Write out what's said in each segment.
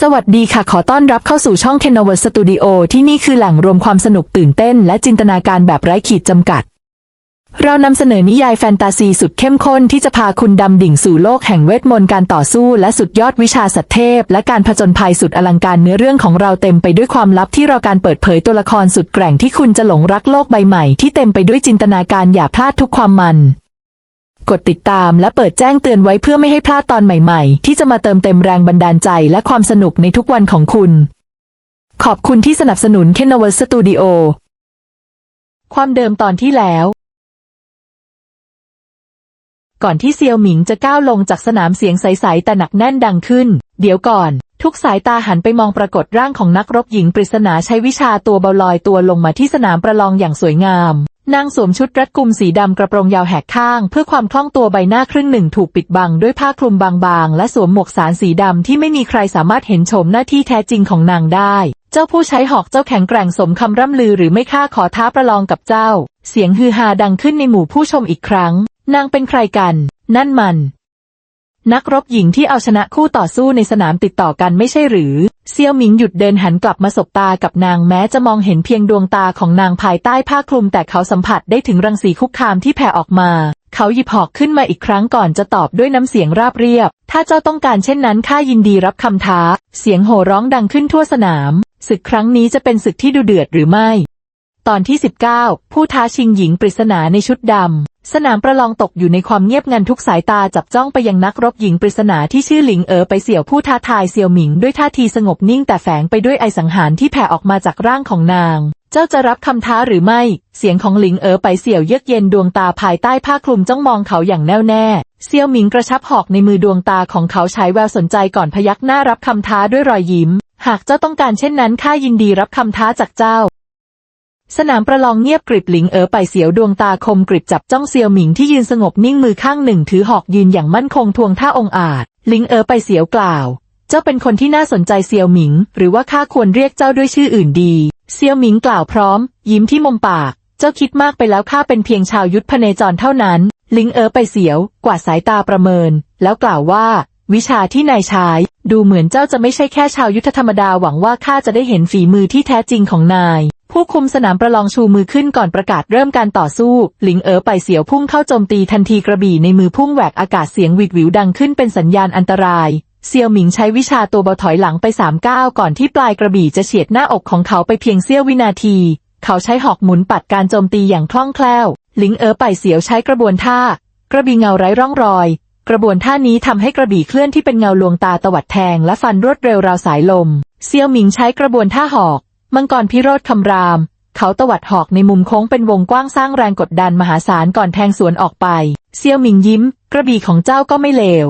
สวัสดีค่ะขอต้อนรับเข้าสู่ช่อง k e n o v e r Studio ที่นี่คือแหล่งรวมความสนุกตื่นเต้น และจินตนาการแบบไร้ขีดจำกัด เรานำเสนอนิยายแฟนตาซีสุดเข้มข้นที่จะพาคุณดำดิ่งสู่โลกแห่งเวทมนต์การต่อสู้และสุดยอดวิชาสัตเทพ และการผจญภัยสุดอลังการเนื้อเรื่องของเราเต็มไปด้วยความลับที่เราการเปิดเผยตัวละครสุดแกร่งที่คุณจะหลงรักโลกใบใหม่ที่เต็มไปด้วยจินตนาการอย่าพลาดทุกความมัน กดติดตามและเปิดแจ้งเตือนไว้เพื่อไม่ให้พลาดตอนใหม่ๆ ที่จะมาเติมเต็มแรงบันดาลใจและความสนุกในทุกวันของคุณ ขอบคุณที่สนับสนุน k e n o v e r Studio ความเดิมตอนที่แล้ว ก่อนที่เซียวหมิงจะก้าวลงจากสนามเสียงใสๆแต่หนักแน่นดังขึ้น เดี๋ยวก่อน ทุกสายตาหันไปมองปรากฏร่างของนักรบหญิงปริศนาใช้วิชาตัวเบาลอยตัวลงมาที่สนามประลองอย่างสวยงาม นางสวมชุดรัดกุมสีดำกระโปรงยาวแหกข้าง เพื่อความคล่องตัวใบหน้าครึ่งหนึ่งถูกปิดบังด้วยผ้าคลุมบางๆ และสวมหมวกสารสีดำที่ไม่มีใครสามารถเห็นโฉมหน้าที่แท้จริงของนางได้ เจ้าผู้ใช้หอกเจ้าแข็งแกร่งสมคำร่ำลือหรือไม่ค่าขอท้าประลองกับเจ้า เสียงฮือฮาดังขึ้นในหมู่ผู้ชมอีกครั้ง นางเป็นใครกัน นั่นมัน นักรบหญิงที่เอาชนะคู่ต่อสู้ในสนามติดต่อกันไม่ใช่หรือ เซียวหมิงหยุดเดินหันกลับมาสบตากับนางแม้จะมองเห็นเพียงดวงตาของนางภายใต้ผ้าคลุมแต่เขาสัมผัสได้ถึงรังสีคุกคามที่แผ่ออกมา เขาหยิบหอกขึ้นมาอีกครั้งก่อนจะตอบด้วยน้ำเสียงราบเรียบ ถ้าเจ้าต้องการเช่นนั้นข้ายินดีรับคำท้า เสียงโห่ร้องดังขึ้นทั่วสนาม ศึกครั้งนี้จะเป็นศึกที่ดุเดือดหรือไม่ ตอนที่ 19 ผู้ท้าชิงหญิงปริศนาในชุดดำ สนามประลองตกอยู่ในความเงียบงันทุกสายตาจับจ้องไปยังนักรบหญิงปริศนาที่ชื่อหลิงเอ๋อไปเสี่ยวผู้ท้าทายเสี่ยวหมิงด้วยท่าทีสงบนิ่งแต่แฝงไปด้วยไอสังหารที่แผ่ออกมาจากร่างของนาง เจ้าจะรับคำท้าหรือไม่ เสียงของหลิงเอ๋อไปเสี่ยวเยือกเย็นดวงตาภายใต้ผ้าคลุมจ้องมองเขาอย่างแน่วแน่เสี่ยวหมิงกระชับหอกในมือดวงตาของเขาฉายแววสนใจก่อนพยักหน้ารับคำท้าด้วยรอยยิ้ม หากเจ้าต้องการเช่นนั้นข้ายินดีรับคำท้าจากเจ้า สนามประลองเงียบกริบหลิงเอ๋อไปเสียวดวงตาคมกริบจับจ้องเซียวหมิงที่ยืนสงบนิ่งมือข้างหนึ่งถือหอกยืนอย่างมั่นคงทวงท่าองอาจ หลิงเอ๋อไปเสียวกล่าว เจ้าเป็นคนที่น่าสนใจเซียวหมิง หรือว่าข้าควรเรียกเจ้าด้วยชื่ออื่นดี เซียวหมิงกล่าวพร้อม ยิ้มที่มุมปาก เจ้าคิดมากไปแล้วข้าเป็นเพียงชาวยุทธพเนจรเท่านั้น หลิงเอ๋อไปเสียว กวาดสายตาประเมิน แล้วกล่าวว่า วิชาที่นายใช้ดูเหมือนเจ้าจะไม่ใช่แค่ชาวยุทธธรรมดาหวังว่าข้าจะได้เห็นฝีมือที่แท้จริงของนาย ผู้คุมสนามประลองชูมือขึ้นก่อนประกาศเริ่มการต่อสู้ หลิงเอ๋อไปเสียวพุ่งเข้าโจมตีทันทีกระบี่ในมือพุ่งแหวกอากาศเสียงหวิดหวิวดังขึ้นเป็นสัญญาณอันตรายเซียวหมิงใช้วิชาตัวเบาถอยหลังไปสามก้าวก่อนที่ปลายกระบี่จะเฉียดหน้าอกของเขาไปเพียงเสี้ยววินาที เขาใช้หอกหมุนปัดการโจมตีอย่างคล่องแคล่ว หลิงเอ๋อไปเสียวใช้กระบวนท่า กระบี่เงาไร้ร่องรอย กระบวนท่านี้ทำให้กระบี่เคลื่อนที่เป็นเงาลวงตาตวัดแทงและฟันรวดเร็วราวสายลม เซียวหมิงใช้กระบวนท่าหอก มังกรพิโรธคำราม เขาตวัดหอกในมุมโค้งเป็นวงกว้างสร้างแรงกดดันมหาศาลก่อนแทงสวนออกไป เซียวหมิงยิ้ม กระบี่ของเจ้าก็ไม่เลว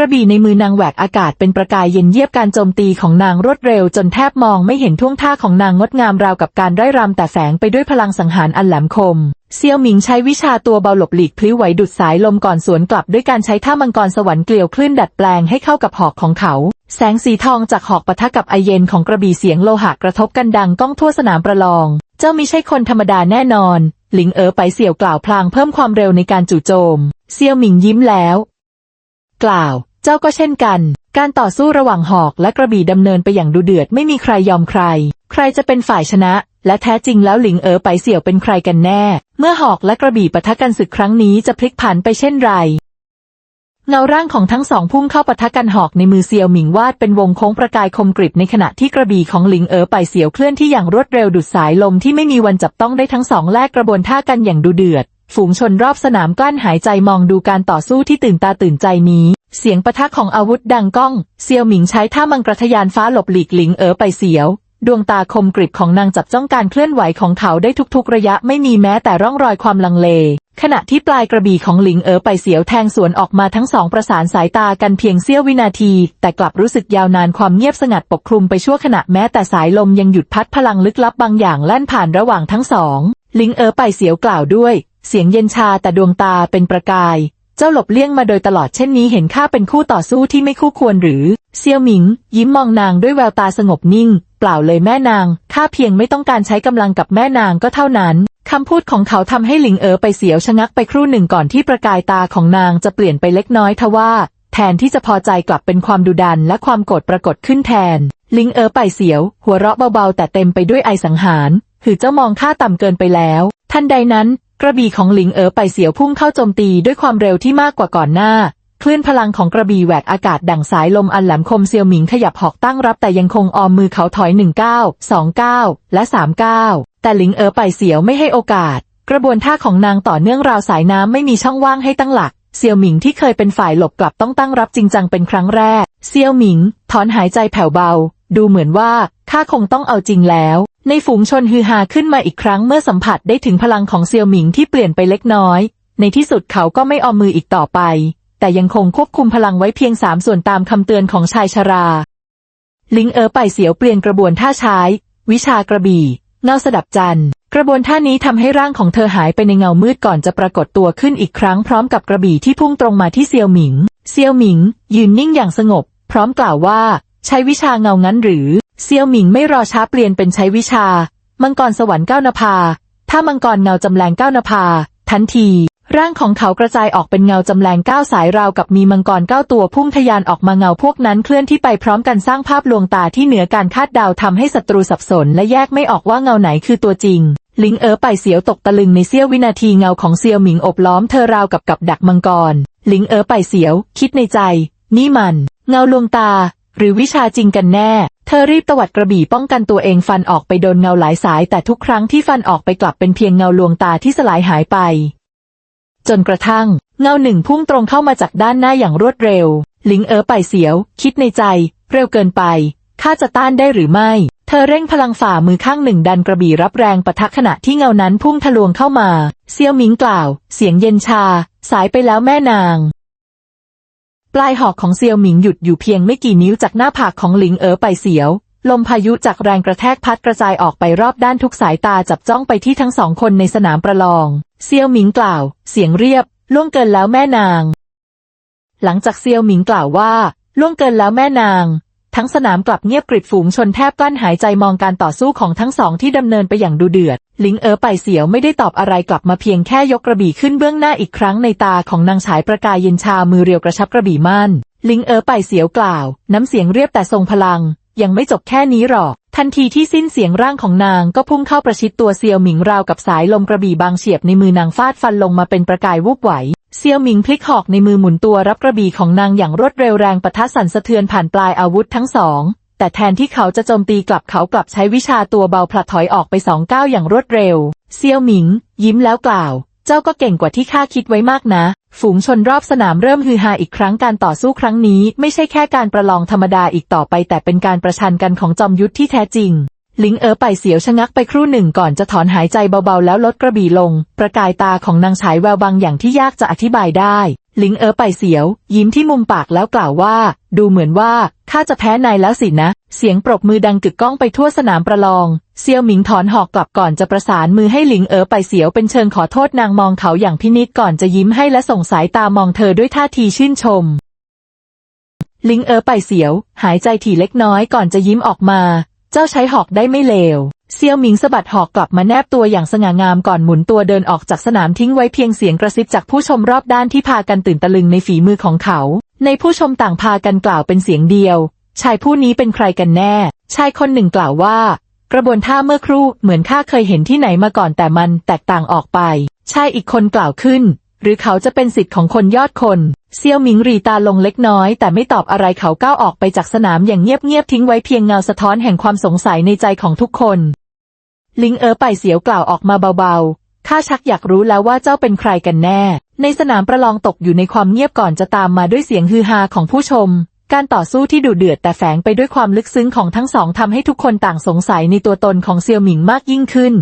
กระบี่ในมือนางแหวกอากาศเป็นประกายเย็นเยียบการโจมตีของนางรวดเร็วจนแทบมองไม่เห็นท่วงท่าของนางงดงามราวกับการไร้รำแต่แฝงไปด้วยพลังสังหารอันแหลมคม เซียวหมิงใช้วิชาตัวเบาหลบหลีกพลิ้วไหวดุดสายลมก่อนสวนกลับด้วยการใช้ท่ามังกรสวรรค์เกลียวคลื่นดัดแปลงให้เข้ากับหอกของเขา แสงสีทองจากหอกปะทะกับไอเย็นของกระบี่เสียงโลหะกระทบกันดังก้องทั่วสนามประลอง เจ้ามิใช่คนธรรมดาแน่นอน หลิงเอ๋อไปเสี่ยวกล่าวพลางเพิ่มความเร็วในการจู่โจม เซียวหมิงยิ้มแล้ว กล่าว เจ้าก็เช่นกัน การต่อสู้ระหว่างหอกและกระบี่ดำเนินไปอย่างดุเดือดไม่มีใครยอมใคร ใครจะเป็นฝ่ายชนะ และแท้จริงแล้วหลิงเอ๋อไปเสี่ยวเป็นใครกันแน่ เมื่อหอกและกระบี่ปะทะกันศึกครั้งนี้จะพลิกผันไปเช่นไรเงาร่างของทั้งสองพุ่งเข้าปะทะกันหอกในมือเซียวหมิงวาดเป็นวงโค้งประกายคมกริบในขณะที่กระบี่ของหลิงเอ๋อไปเสียวเคลื่อนที่อย่างรวดเร็วดุดสายลมที่ไม่มีวันจับต้องได้ทั้งสองแลกกระบวนท่ากันอย่างดุเดือด ฝูงชนรอบสนามกลั้นหายใจมองดูการต่อสู้ที่ตื่นตาตื่นใจนี้ เสียงปะทะของอาวุธดังก้อง เซียวหมิงใช้ท่ามังกรทะยานฟ้าหลบหลีกหลิงเอ๋อไปเสียว ดวงตาคมกริบของนางจับจ้องการเคลื่อนไหวของเขาได้ทุกๆ ระยะไม่มีแม้แต่ร่องรอยความลังเล ขณะที่ปลายกระบี่ของหลิงเอ๋อไปเสียวแทงสวนออกมาทั้งสองประสานสายตากันเพียงเสี้ยววินาที แต่กลับรู้สึกยาวนานความเงียบสงัดปกคลุมไปชั่วขณะแม้แต่สายลมยังหยุดพัดพลังลึกลับบางอย่างแล่นผ่านระหว่างทั้งสองหลิงเอ๋อไปเสียวกล่าวด้วย เสียงเย็นชาแต่ดวงตาเป็นประกาย เจ้าหลบเลี่ยงมาโดยตลอดเช่นนี้เห็นข้าเป็นคู่ต่อสู้ที่ไม่คู่ควรหรือ เซียวหมิง ยิ้มมองนางด้วยแววตาสงบนิ่ง เปล่าเลยแม่นางข้าเพียงไม่ต้องการใช้กำลังกับแม่นางก็เท่านั้นคำพูดของเขาทำให้หลิงเอ๋อไปเสียวชะงักไปครู่หนึ่งก่อนที่ประกายตาของนางจะเปลี่ยนไปเล็กน้อยทว่า แทนที่จะพอใจกลับเป็นความดุดันและความโกรธปรากฏขึ้นแทน ลิงเอ๋อไปเสียว หัวเราะเบาๆ แต่เต็มไปด้วยไอสังหาร หือเจ้ามองข้าต่ำเกินไปแล้ว ทันใดนั้น กระบี่ของหลิงเอ๋อไปเสียวพุ่งเข้าโจมตีด้วยความเร็วที่มากกว่าก่อนหน้า คลื่นพลังของกระบี่แหวกอากาศดั่งสายลมอันแหลมคมเซียวหมิงขยับหอกตั้งรับแต่ยังคงออมมือเขาถอย1 9 2 9 และ 3 9 แต่หลิงเอ๋อไปเสียวไม่ให้โอกาส กระบวนท่าของนางต่อเนื่องราวสายน้ำไม่มีช่องว่างให้ตั้งหลักเซียวหมิงที่เคยเป็นฝ่ายหลบกลับต้องตั้งรับจริงจังเป็นครั้งแรก เซียวหมิงถอนหายใจแผ่วเบา ดูเหมือนว่าข้าคงต้องเอาจริงแล้ว ในฝูงชนฮือฮาขึ้นมาอีกครั้งเมื่อสัมผัสได้ถึงพลังของเซียวหมิงที่เปลี่ยนไปเล็กน้อย ในที่สุดเขาก็ไม่ออมมืออีกต่อไป แต่ยังคงควบคุมพลังไว้เพียงสามส่วนตามคำเตือนของชายชรา ลิงเอ๋อไปเสียวเปลี่ยนกระบวนท่าใช้ วิชากระบี่เงาสดับจันทร์กระบวนท่านี้ทำให้ร่างของเธอหายไปในเงามืดก่อนจะปรากฏตัวขึ้นอีกครั้งพร้อมกับกระบี่ที่พุ่งตรงมาที่เซียวหมิง เซียวหมิง ยืนนิ่งอย่างสงบ พร้อมกล่าวว่า ใช้วิชาเงางั้นหรือ เซียวหมิงไม่รอช้าเปลี่ยนเป็นใช้วิชา มังกรสวรรค์ก้านภา ถ้ามังกรเงาจำแรงก้านภา ทันที ร่างของเขากระจายออกเป็นเงาจำแรงก้าสายราวกับมีมังกรเก้าตัวพุ่งทะยานออกมาเงาพวกนั้นเคลื่อนที่ไปพร้อมกันสร้างภาพลวงตาที่เหนือการคาดเดาทำให้ศัตรูสับสน และแยกไม่ออกว่าเงาไหนคือตัวจริง ลิงเอ๋อไปเสียวตกตะลึงในเสี้ยววินาทีเงาของเซียวหมิงอบล้อมเธอราวกับกับดักมังกร ลิงเอ๋อไปเสียว คิดในใจ นี่มัน เงาลวงตา หรือวิชาจริงกันแน่ เธอรีบตวัดกระบี่ป้องกันตัวเองฟันออกไปโดนเงาหลายสาย แต่ทุกครั้งที่ฟันออกไปกลับเป็นเพียงเงาลวงตาที่สลายหายไป จนกระทั่ง เงาหนึ่งพุ่งตรงเข้ามาจากด้านหน้าอย่างรวดเร็ว ลิงเอ๋อไปเสียว คิดในใจ เร็วเกินไปข้าจะต้านได้หรือไม่ เธอเร่งพลังฝ่ามือข้างหนึ่งดันกระบี่รับแรงปะทะขณะที่เงานั้นพุ่งทะลวงเข้ามา เซียวหมิงกล่าว เสียงเย็นชา สายไปแล้วแม่นาง ปลายหอกของเซียวหมิงหยุดอยู่เพียงไม่กี่นิ้วจากหน้าผากของหลิงเอ๋อไปเสียว ลมพายุจากแรงกระแทกพัดกระจายออกไปรอบด้านทุกสายตาจับจ้องไปที่ทั้งสองคนในสนามประลอง เซียวหมิงกล่าว เสียงเรียบ ล่วงเกินแล้วแม่นาง หลังจากเซียวหมิงกล่าวว่า ล่วงเกินแล้วแม่นาง ทั้งสนามกลับเงียบกริบฝูงชนแทบกลั้นหายใจมองการต่อสู้ของทั้งสองที่ดำเนินไปอย่างดูเดือด ลิงเอ๋อไปเสียวไม่ได้ตอบอะไรกลับมาเพียงแค่ยกกระบี่ขึ้นเบื้องหน้าอีกครั้งในตาของนางฉายประกายเย็นชามือเรียวกระชับกระบี่มั่นลิงเอ๋อไปเสียวกล่าว น้ำเสียงเรียบแต่ทรงพลัง ยังไม่จบแค่นี้หรอก ทันทีที่สิ้นเสียงร่างของนางก็พุ่งเข้าประชิดตัวเซียวหมิงราวกับสายลมกระบี่บางเฉียบในมือนางฟาดฟันลงมาเป็นประกายวูบไหว เซียวหมิงพลิกหอกในมือหมุนตัวรับกระบี่ของนางอย่างรวดเร็วแรงปะทะสั่นสะเทือนผ่านปลายอาวุธทั้งสอง แต่แทนที่เขาจะโจมตีกลับเขากลับใช้วิชาตัวเบาผลัดถอยออกไปสองก้าวอย่างรวดเร็ว เซียวหมิง ยิ้มแล้วกล่าว เจ้าก็เก่งกว่าที่ข้าคิดไว้มากนะ ฝูงชนรอบสนามเริ่มฮือฮาอีกครั้งการต่อสู้ครั้งนี้ ไม่ใช่แค่การประลองธรรมดาอีกต่อไป แต่เป็นการประชันกันของจอมยุทธที่แท้จริง ลิงเอ๋อไปเสียวชะงักไปครู่หนึ่งก่อนจะถอนหายใจเบาๆ แล้วลดกระบี่ลง ประกายตาของนางฉายแววบางอย่างที่ยากจะอธิบายได้ลิงเอ๋อไปเสียว ยิ้มที่มุมปากแล้วกล่าวว่า ดูเหมือนว่าข้าจะแพ้นายแล้วสินะ เสียงปรบมือดังกึกก้องไปทั่วสนามประลอง เซียวหมิงถอนหอกกลับก่อนจะประสานมือให้หลิงเอ๋อไปเสียวเป็นเชิงขอโทษนางมองเขาอย่างพินิจก่อนจะยิ้มให้และส่งสายตามองเธอด้วยท่าทีชื่นชมลิงเอ๋อไปเสียว หายใจถี่เล็กน้อยก่อนจะยิ้มออกมา เจ้าใช้หอกได้ไม่เลว เซียวหมิงสะบัดหอกกลับมาแนบตัวอย่างสง่างามก่อนหมุนตัวเดินออกจากสนามทิ้งไว้เพียงเสียงกระซิบจากผู้ชมรอบด้านที่พากันตื่นตะลึงในฝีมือของเขา ในผู้ชมต่างพากันกล่าวเป็นเสียงเดียว ชายผู้นี้เป็นใครกันแน่ ชายคนหนึ่งกล่าวว่า กระบวนท่าเมื่อครู่เหมือนข้าเคยเห็นที่ไหนมาก่อนแต่มันแตกต่างออกไป ชายอีกคนกล่าวขึ้น หรือเขาจะเป็นสิทธิ์ของคนยอดคน เซียวหมิงรีตาลงเล็กน้อยแต่ไม่ตอบอะไรเขาก้าวออกไปจากสนามอย่างเงียบๆทิ้งไว้เพียงเงาสะท้อนแห่งความสงสัยในใจของทุกคน ลิงเอ๋อไปเสียวกล่าวออกมาเบาๆข้าชักอยากรู้แล้วว่าเจ้าเป็นใครกันแน่ ในสนามประลองตกอยู่ในความเงียบก่อนจะตามมาด้วยเสียงฮือฮาของผู้ชม การต่อสู้ที่ดุเดือดแต่แฝงไปด้วยความลึกซึ้งของทั้งสองทำให้ทุกคนต่างสงสัยในตัวตนของเซียวหมิงมากยิ่งขึ้น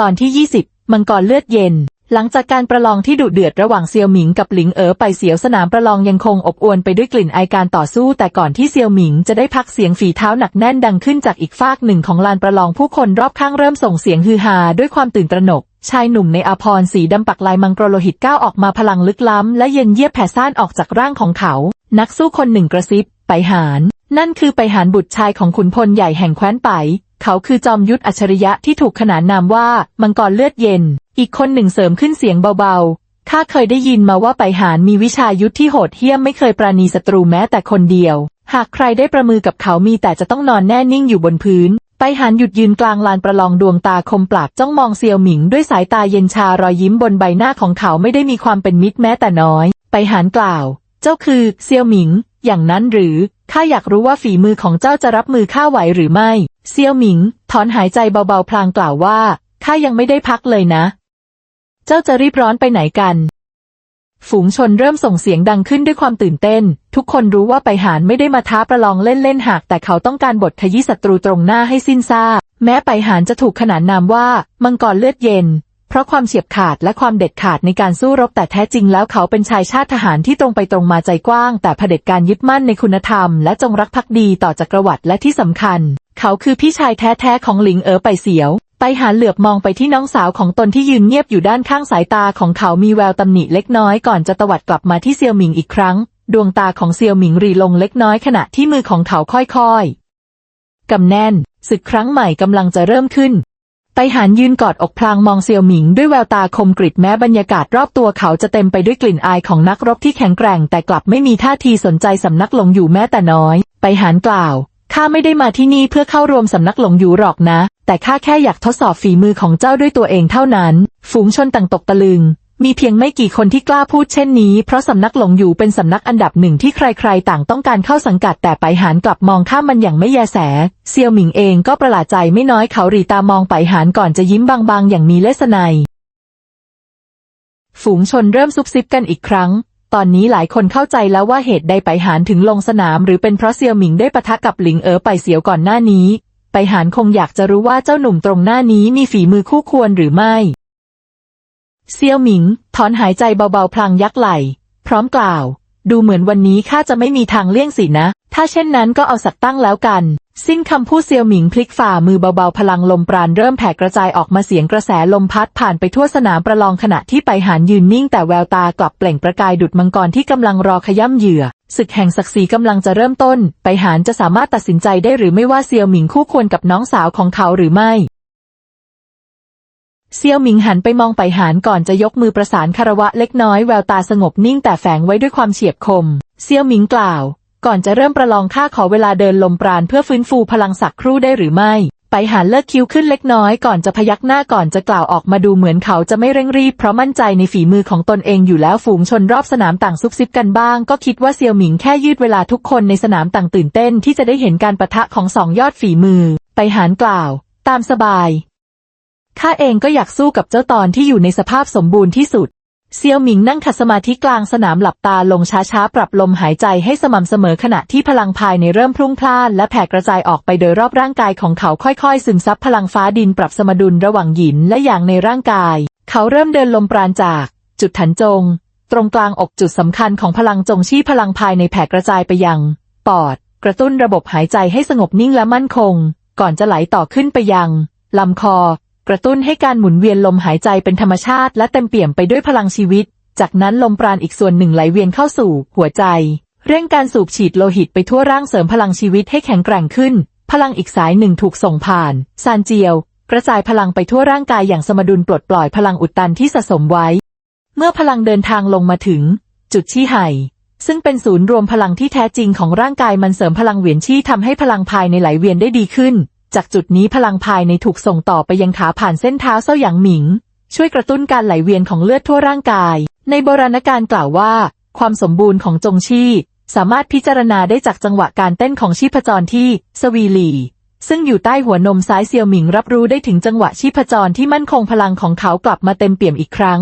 ตอนที่ 20 มังกรเลือดเย็น หลังจากการประลองที่ดุเดือดระหว่างเซียวหมิงกับหลิงเอ๋อไปเสียวสนามประลองยังคงอบอวลไปด้วยกลิ่นไอการต่อสู้ แต่ก่อนที่เซียวหมิงจะได้พักเสียงฝีเท้าหนักแน่นดังขึ้นจากอีกฟากหนึ่งของลานประลองผู้คนรอบข้างเริ่มส่งเสียงฮือฮาด้วยความตื่นตระหนก ชายหนุ่มในอาภรสีดำปักลายมังกรโลหิตก้าวออกมาพลังลึกล้ำและเย็นเยียบแผ่ซ่านออกจากร่างของเขา นักสู้คนหนึ่งกระซิบ ไปหานนั่นคือไปหานบุตรชายของขุนพลใหญ่แห่งแคว้นไป เขาคือจอมยุทธอัจฉริยะที่ถูกขนานนามว่า มังกรเลือดเย็น อีกคนหนึ่งเสริมขึ้นเสียงเบาๆ ข้าเคยได้ยินมาว่าไปหารมีวิชายุทธที่โหดเหี้ยมไม่เคยปราณีศัตรูแม้แต่คนเดียว หากใครได้ประมือกับเขามีแต่จะต้องนอนแน่นิ่งอยู่บนพื้น ไปหารหยุดยืนกลางลานประลองดวงตาคมปรากจ้องมองเซียวหมิงด้วยสายตาเย็นชารอยยิ้มบนใบหน้าของเขาไม่ได้มีความเป็นมิตรแม้แต่น้อย ไปหารกล่าว เจ้าคือเซียวหมิง อย่างนั้นหรือ ข้าอยากรู้ว่าฝีมือของเจ้าจะรับมือข้าไหวหรือไม่ เซียวหมิง ถอนหายใจเบาๆ พลางกล่าวว่าข้ายังไม่ได้พักเลยนะ เจ้าจะรีบร้อนไปไหนกัน ฝูงชนเริ่มส่งเสียงดังขึ้นด้วยความตื่นเต้น ทุกคนรู้ว่าไปหารไม่ได้มาท้าประลองเล่นๆหาก แต่เขาต้องการบทขยี้ศัตรูตรงหน้าให้สิ้นซากแม้ไปหารจะถูกขนานนามว่า มังกรเลือดเย็น เพราะความเฉียบขาดและความเด็ดขาดในการสู้รบแต่แท้จริงแล้วเขาเป็นชายชาติทหารที่ตรงไปตรงมาใจกว้าง แต่เผด็จการยึดมั่นในคุณธรรม และจงรักภักดีต่อจักรวรรดิและที่สำคัญ เขาคือพี่ชายแท้ๆของหลิงเอ๋อไปเสียว ไปหาเหลือบมองไปที่น้องสาวของตนที่ยืนเงียบอยู่ด้านข้างสายตาของเขามีแววตำหนิเล็กน้อยก่อนจะตวัดกลับมาที่เซียวหมิงอีกครั้ง ดวงตาของเซียวหมิงรีลงเล็กน้อยขณะที่มือของเขาค่อยๆกำแน่นศึกครั้งใหม่กำลังจะเริ่มขึ้น ไปหานยืนกอดอกพลางมองเซียวหมิงด้วยแววตาคมกริบแม้บรรยากาศรอบตัวเขาจะเต็มไปด้วยกลิ่นอายของนักรบที่แข็งแกร่ง แต่กลับไม่มีท่าทีสนใจสำนักหลงอยู่แม้แต่น้อยไปหานกล่าวข้าไม่ได้มาที่นี่เพื่อเข้ารวมสำนักหลงอยู่หรอกนะ แต่ข้าแค่อยากทดสอบฝีมือของเจ้าด้วยตัวเองเท่านั้น ฝูงชนต่างตกตะลึง มีเพียงไม่กี่คนที่กล้าพูดเช่นนี้ เพราะสำนักหลงอยู่เป็นสำนักอันดับหนึ่งที่ใครๆ ต่างต้องการเข้าสังกัดแต่ไปหานกลับมองข้ามมันอย่างไม่แยแส เซียวหมิงเองก็ประหลาดใจไม่น้อยเขาหรีตามองไปหานก่อนจะยิ้มบางๆ อย่างมีเลสไนยฝูงชนเริ่มซุบซิบกันอีกครั้ง ตอนนี้หลายคนเข้าใจแล้วว่าเหตุใดไปหานถึงลงสนาม หรือเป็นเพราะเซียวหมิงได้ปะทะกับหลิงเอ๋อไปเสียวก่อนหน้านี้ ไปหานคงอยากจะรู้ว่าเจ้าหนุ่มตรงหน้านี้มีฝีมือคู่ควรหรือไม่ เซียวหมิง ถอนหายใจเบาๆ พลางยักไหล่พร้อมกล่าว ดูเหมือนวันนี้ข้าจะไม่มีทางเลี่ยงสินะ ถ้าเช่นนั้นก็เอาสักตั้งแล้วกัน สิ้นคำพูดเซียวหมิงพลิกฝ่ามือเบาๆ พลังลมปราณเริ่มแผ่กระจายออกมาเสียงกระแสลมพัดผ่านไปทั่วสนามประลองขณะที่ไปหานยืนนิ่งแต่แววตากลับเปล่งประกายดุดมังกรที่กำลังรอขย่ำเหยื่อศึกแห่งศักดิ์ศรีกำลังจะเริ่มต้น ไปหานจะสามารถตัดสินใจได้หรือไม่ว่าเซียวหมิงคู่ควรกับน้องสาวของเขาหรือไม่ เซียวหมิงหันไปมองไปหานก่อนจะยกมือประสานคารวะเล็กน้อยแววตาสงบนิ่งแต่แฝงไว้ด้วยความเฉียบคม เซียวหมิงกล่าว ก่อนจะเริ่มประลองข้าขอเวลาเดินลมปราณเพื่อฟื้นฟูพลังสักครู่ได้หรือไม่ ไปหานเลิกคิ้วขึ้นเล็กน้อยก่อนจะพยักหน้าก่อนจะกล่าวออกมาดูเหมือนเขาจะไม่เร่งรีบเพราะมั่นใจในฝีมือของตนเองอยู่แล้วฝูงชนรอบสนามต่างซุบซิบกันบ้าง ก็คิดว่าเซียวหมิงแค่ยืดเวลาทุกคนในสนามต่างตื่นเต้นที่จะได้เห็นการประทะของสองยอดฝีมือ ไปหานกล่าว ตามสบาย ข้าเองก็อยากสู้กับเจ้าตอนที่อยู่ในสภาพสมบูรณ์ที่สุด เซียวหมิงนั่งขัดสมาธิกลางสนามหลับตาลงช้าๆ ปรับลมหายใจให้สม่ำเสมอขณะที่พลังภายในเริ่มพรุ่งพล่าน และแผ่กระจายออกไปโดยรอบร่างกายของเขาค่อยๆ ซึมซับพลังฟ้าดินปรับสมดุลระหว่างหยินและหยางในร่างกาย เขาเริ่มเดินลมปราณจาก จุดถันจง ตรงกลางอกจุดสำคัญของพลังจงชี่พลังภายในแผ่กระจายไปยัง ปอด กระตุ้นระบบหายใจให้สงบนิ่งและมั่นคง ก่อนจะไหลต่อขึ้นไปยังลำคอ กระตุ้นให้การหมุนเวียนลมหายใจเป็นธรรมชาติและเต็มเปี่ยมไปด้วยพลังชีวิต จากนั้นลมปราณอีกส่วนหนึ่งไหลเวียนเข้าสู่ หัวใจ เร่งการสูบฉีดโลหิตไปทั่วร่างเสริมพลังชีวิตให้แข็งแกร่งขึ้น พลังอีกสายหนึ่งถูกส่งผ่านซานเจียว กระจายพลังไปทั่วร่างกายอย่างสมดุลปลดปล่อยพลังอุดตันที่สะสมไว้ เมื่อพลังเดินทางลงมาถึง จุดชี้ไห่ซึ่งเป็นศูนย์รวมพลังที่แท้จริงของร่างกายมันเสริมพลังเวียนชี่ทำให้พลังภายในไหลเวียนได้ดีขึ้น จากจุดนี้พลังภายในถูกส่งต่อไปยังขาผ่านเส้นเท้าเส้าหยางหมิง ช่วยกระตุ้นการไหลเวียนของเลือดทั่วร่างกาย ในโบราณการกล่าวว่า ความสมบูรณ์ของจงชี่สามารถพิจารณาได้จากจังหวะการเต้นของชีพจรที่สวีหลีซึ่งอยู่ใต้หัวนมซ้ายเซียวหมิงรับรู้ได้ถึงจังหวะชีพจรที่มั่นคงพลังของเขากลับมาเต็มเปี่ยมอีกครั้ง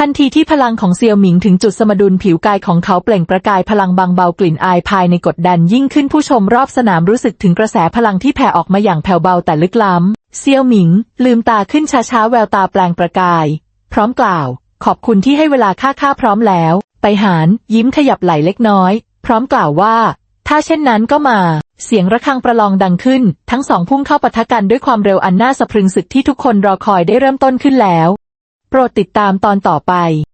ทันทีที่พลังของเซียวหมิงถึงจุดสมดุลผิวกายของเขาเปล่งประกายพลังบางเบากลิ่นอายภายในกดดันยิ่งขึ้นผู้ชมรอบสนามรู้สึกถึงกระแสพลังที่แผ่ออกมาอย่างแผ่วเบาแต่ลึกล้ำ เซียวหมิง ลืมตาขึ้นช้าๆแววตาแปลงประกาย พร้อมกล่าว ขอบคุณที่ให้เวลาข้าข้าพร้อมแล้ว ไปหานยิ้มขยับไหล่เล็กน้อย พร้อมกล่าวว่า ถ้าเช่นนั้นก็มา เสียงระฆังประลองดังขึ้น ทั้งสองพุ่งเข้าปะทะกันด้วยความเร็วอันน่าสะพรึงศึกที่ทุกคนรอคอยได้เริ่มต้นขึ้นแล้ว โปรดติดตามตอนต่อไป